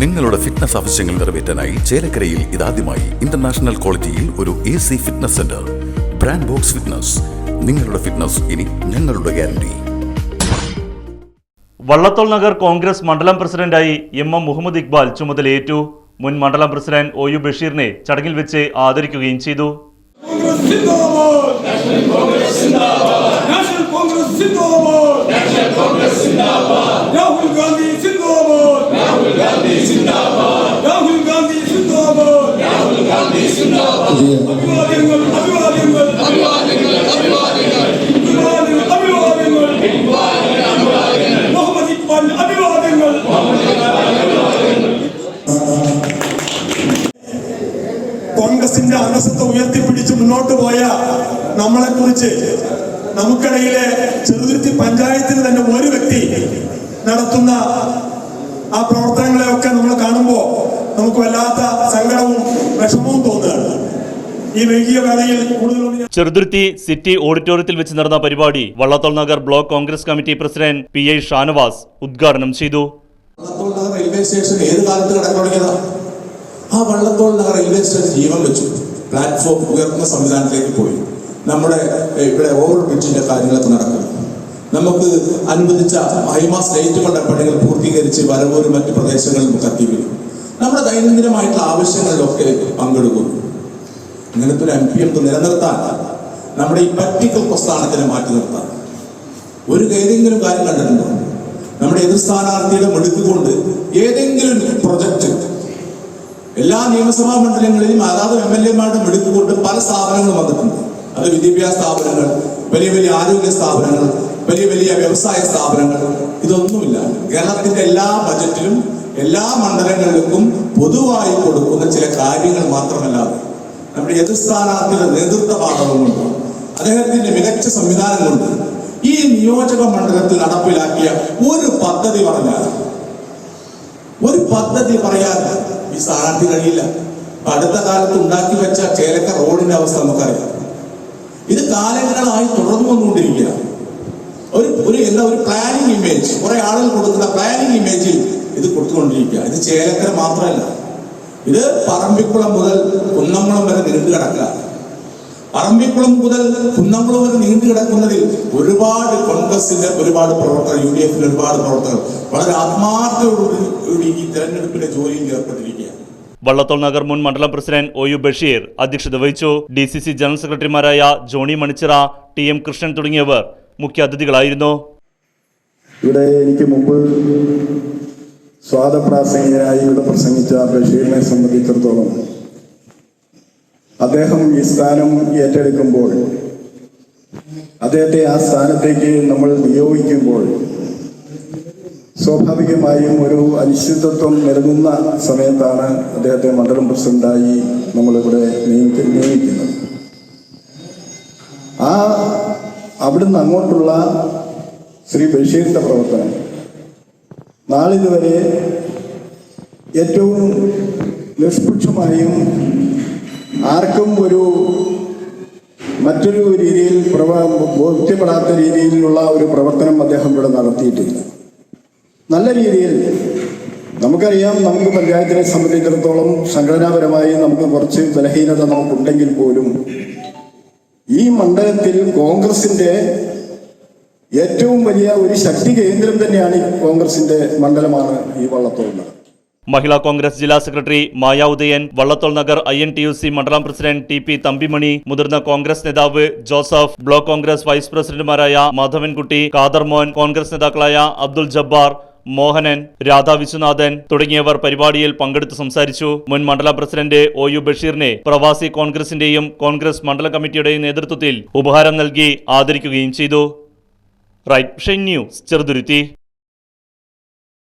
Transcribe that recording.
നിങ്ങളുടെ ഫിറ്റ്നസ് ആവശ്യങ്ങൾ നിറവേറ്റാനായി ചേലക്കരയിൽ ഇതാദ്യമായി ഇന്റർനാഷണൽ ക്വാളിറ്റിയിൽ ഒരു A C fitness centre brand box fitness നിങ്ങളുടെ ഫിറ്റ്നസ് ഇനി ഞങ്ങളുടെ ഗ്യാരണ്ടി വള്ളത്തോൾ നഗർ കോൺഗ്രസ് മണ്ഡലം പ്രസിഡന്റായി എം എം മുഹമ്മദ് ഇക്ബാൽ ചുമതലയേറ്റു. മുൻ മണ്ഡലം പ്രസിഡന്റ് ഒ യു ബഷീറിനെ ചടങ്ങിൽ വെച്ച് ആദരിക്കുകയും ചെയ്തു. നാഷണൽ കോൺഗ്രസ് കോൺഗ്രസിന്റെ അന്തസ്സത്തെ ഉയർത്തിപ്പിടിച്ച് മുന്നോട്ട് പോയ നമ്മളെ കുറിച്ച് നമുക്കിടയിലെ ചെറുതുരുത്തി പഞ്ചായത്തിന് തന്നെ ഒരു വ്യക്തി നടത്തുന്ന ആ പ്രവർത്തനങ്ങളെയൊക്കെ നമ്മൾ കാണുമ്പോൾ നമുക്ക് വല്ലാത്ത സങ്കടവും വിഷമവും തോന്നുകയാണ്. ഈ വൈകിയ വേളയിൽ ചെറുതുരുത്തി സിറ്റി ഓഡിറ്റോറിയത്തിൽ വെച്ച് നടന്ന പരിപാടി Vallathol Nagar block Congress committee president P I Shanavas ഉദ്ഘാടനം ചെയ്തു. വള്ളത്തോൾ നഗർ റെയിൽവേ സ്റ്റേഷൻ ഏത് കാലത്ത് കടന്നു തുടങ്ങിയതാ? ആ വള്ളത്തോൾ നഗർ റെയിൽവേ സ്റ്റേഷൻ ജീവൻ വെച്ചു. പ്ലാറ്റ്ഫോം ഉയർത്തുന്ന സംവിധാനത്തിലേക്ക് പോയി. നമ്മുടെ ഇവിടെ ഓവർ ബ്രിഡ്ജിന്റെ കാര്യങ്ങളൊക്കെ നടക്കുന്നു നമുക്ക് അനുവദിച്ച ഹൈമാസ് ലൈറ്റുകളുടെ പണികൾ പൂർത്തീകരിച്ച് വരവൂരും മറ്റ് പ്രദേശങ്ങളിലും കത്തിവരും നമ്മുടെ ദൈനംദിനമായിട്ടുള്ള ആവശ്യങ്ങളിലൊക്കെ പങ്കെടുക്കുന്നു. ഇങ്ങനത്തെ ഒരു എം പി എം നിലനിർത്താൻ നമ്മുടെ ഈ പറ്റിക്കൽ പ്രസ്ഥാനത്തിനെ മാറ്റി നിർത്താൻ. ഒരു ഏതെങ്കിലും കാര്യം കണ്ടിട്ടുണ്ടോ? നമ്മുടെ എതിർ സ്ഥാനാർത്ഥിയുടെ മെടുക്കുകൊണ്ട് ഏതെങ്കിലും പ്രൊജക്റ്റ്. എല്ലാ നിയമസഭാ മണ്ഡലങ്ങളിലും അതാത് എം എൽ എമാരുടെ മെടുക്കുകൊണ്ട് പല സ്ഥാപനങ്ങളും വന്നിട്ടുണ്ട്. അത് വിദ്യാഭ്യാസ സ്ഥാപനങ്ങൾ വലിയ വലിയ ആരോഗ്യ സ്ഥാപനങ്ങൾ വലിയ വലിയ വ്യവസായ സ്ഥാപനങ്ങൾ. ഇതൊന്നുമില്ല. കേരളത്തിന്റെ എല്ലാ ബജറ്റിലും എല്ലാ മണ്ഡലങ്ങൾക്കും പൊതുവായി കൊടുക്കുന്ന ചില കാര്യങ്ങൾ മാത്രമല്ലാതെ നമ്മുടെ എതിർ സ്ഥാനാർത്ഥിയുടെ നേതൃത്വ പാഠവുമുണ്ട് അദ്ദേഹത്തിന്റെ മികച്ച സംവിധാനം കൊണ്ട് ഈ നിയോജക മണ്ഡലത്തിൽ നടപ്പിലാക്കിയ ഒരു പദ്ധതി പറഞ്ഞാൽ ഒരു പദ്ധതി പറയാൻ ഈ സ്ഥാനാർത്ഥി കഴിയില്ല. അടുത്ത കാലത്ത് ഉണ്ടാക്കി വെച്ച ചേലക്ക റോഡിന്റെ അവസ്ഥ നമുക്കറിയാം. ഇത് കാലങ്ങളായി തുടർന്നു വന്നുകൊണ്ടിരിക്കുക ഒരു ഒരു എന്താ ഒരു പ്ലാനിങ് ഇമേജ് കുറെ ആളുകൾ കൊടുക്കുന്ന പ്ലാനിങ് ഇമേജിൽ ഇത് കൊടുത്തുകൊണ്ടിരിക്കുക. ഇത് ചേലക്കര മാത്രമല്ല. ഇത് പറമ്പിക്കുളം മുതൽ കുന്നംകുളം വരെ നീണ്ടു കിടക്കുക. പറമ്പിക്കുളം മുതൽ കുന്നംകുളം വരെ നീണ്ടു കിടക്കുന്നതിൽ ഒരുപാട് കോൺഗ്രസിന്റെ ഒരുപാട് പ്രവർത്തകർ യു ഡി എഫിന്റെ ഒരുപാട് പ്രവർത്തകർ വളരെ ആത്മാർത്ഥയോടുകൂടി ഈ തെരഞ്ഞെടുപ്പിന്റെ ജോലിയിൽ ഏർപ്പെട്ടിരിക്കുകയാണ്. വള്ളത്തോൾ നഗർ മുൻ മണ്ഡലം പ്രസിഡന്റ് ഒ യു ബഷീർ അധ്യക്ഷത വഹിച്ചു. ഡി സി സി ജനറൽ സെക്രട്ടറിമാരായ ജോണി മണിച്ചിറ ടി എം കൃഷ്ണൻ തുടങ്ങിയവർ മുഖ്യാതിഥികളായിരുന്നു. ഇവിടെ എനിക്ക് മുമ്പ് സ്വാദപ്രാസംഗികനായി ഇവിടെ പ്രസംഗിച്ച ബഷീറിനെ സംബന്ധിച്ചിടത്തോളം അദ്ദേഹം ഈ സ്ഥാനം ഏറ്റെടുക്കുമ്പോൾ അദ്ദേഹത്തെ ആ സ്ഥാനത്തേക്ക് നമ്മൾ നിയോഗിക്കുമ്പോൾ സ്വാഭാവികമായും ഒരു അനിശ്ചിതത്വം നൽകുന്ന സമയത്താണ് അദ്ദേഹത്തെ മണ്ഡലം പ്രസിഡന്റായി നമ്മളിവിടെ നിയമിക്ക- നിയമിക്കുന്നത്. ആ അവിടുന്ന് അങ്ങോട്ടുള്ള ശ്രീ ബഷീറിന്റെ പ്രവർത്തനം നാളിതുവരെ ഏറ്റവും നിഷ്പക്ഷമായും ആർക്കും ഒരു മറ്റൊരു രീതിയിൽ പ്രവ ബോധ്യപ്പെടാത്ത രീതിയിലുള്ള ഒരു പ്രവർത്തനം അദ്ദേഹം ഇവിടെ നടത്തിയിട്ടില്ല. നല്ല രീതിയിൽ നമുക്കറിയാം നമുക്ക് പഞ്ചായത്തിനെ സംബന്ധിച്ചിടത്തോളം സംഘടനാപരമായി നമുക്ക് കുറച്ച് ബലഹീനത നമുക്കുണ്ടെങ്കിൽ പോലും ഈ മണ്ഡലത്തിൽ കോൺഗ്രസിന്റെ ഏറ്റവും വലിയ ഒരു ശക്തി കേന്ദ്രം തന്നെയാണ് ഈ കോൺഗ്രസിന്റെ മണ്ഡലമാണ് ഈ വള്ളത്തോൾ നഗർ. മഹിളാ കോൺഗ്രസ് ജില്ലാ secretary Maya Udayan Vallathol Nagar I N T U C മണ്ഡലം പ്രസിഡന്റ് ടി പി തമ്പിമണി മുതിർന്ന കോൺഗ്രസ് നേതാവ് ജോസഫ് ബ്ലോക്ക് കോൺഗ്രസ് വൈസ് പ്രസിഡന്റുമാരായ മാധവൻകുട്ടി കാദർമോൻ കോൺഗ്രസ് നേതാക്കളായ അബ്ദുൽ ജബ്ബാർ മോഹനൻ രാധാ വിശ്വനാഥൻ തുടങ്ങിയവർ പരിപാടിയിൽ പങ്കെടുത്ത് സംസാരിച്ചു. മുൻ മണ്ഡലം പ്രസിഡന്റ് ഒ യു ബഷീറിനെ പ്രവാസി കോൺഗ്രസിന്റെയും കോൺഗ്രസ് മണ്ഡലം കമ്മിറ്റിയുടെയും നേതൃത്വത്തിൽ ഉപഹാരം നൽകി ആദരിക്കുകയും ചെയ്തു. Right Vision News, Cherduruti.